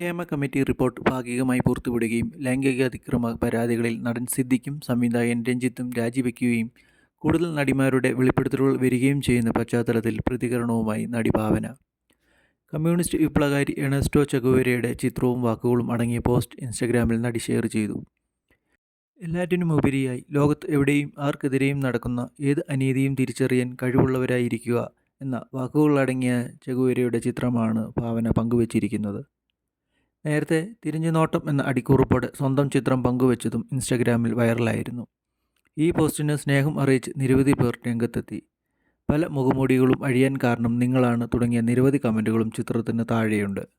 Hema committee report ഭാഗികമായി പുറത്തുവിടുകയും ലൈംഗിക അതിക്രമ പരാതികളിൽ നടൻ സിദ്ദിഖും സംവിധായകൻ രഞ്ജിത്തും രാജിവെക്കുകയും കൂടുതൽ നടിമാരുടെ വെളിപ്പെടുത്തലുകൾ വരികയും ചെയ്യുന്ന പശ്ചാത്തലത്തിൽ പ്രതികരണവുമായി നടി ഭാവന. കമ്മ്യൂണിസ്റ്റ് വിപ്ലവകാരി എണസ്റ്റോ ചകുവേരയുടെ ചിത്രവും വാക്കുകളും അടങ്ങിയ പോസ്റ്റ് ഇൻസ്റ്റഗ്രാമിൽ നടി ഷെയർ ചെയ്തു. എല്ലാറ്റിനും ഉപരിയായി ലോകത്ത് എവിടെയും ആർക്കെതിരെയും നടക്കുന്ന ഏത് അനീതിയും തിരിച്ചറിയാൻ കഴിവുള്ളവരായിരിക്കുക എന്ന വാക്കുകളടങ്ങിയ ചകുവേരയുടെ ചിത്രമാണ് ഭാവന പങ്കുവച്ചിരിക്കുന്നത്. നേരത്തെ തിരിഞ്ഞു നോട്ടം എന്ന അടിക്കുറിപ്പോടെ സ്വന്തം ചിത്രം പങ്കുവച്ചതും ഇൻസ്റ്റഗ്രാമിൽ വൈറലായിരുന്നു. ഈ പോസ്റ്റിന് സ്നേഹം അറിയിച്ച് നിരവധി പേർ രംഗത്തെത്തി. പല മുഖമൂടികളും അഴിയാൻ കാരണം നിങ്ങളാണ് തുടങ്ങിയ നിരവധി കമന്റുകളും ചിത്രത്തിന് താഴെയുണ്ട്.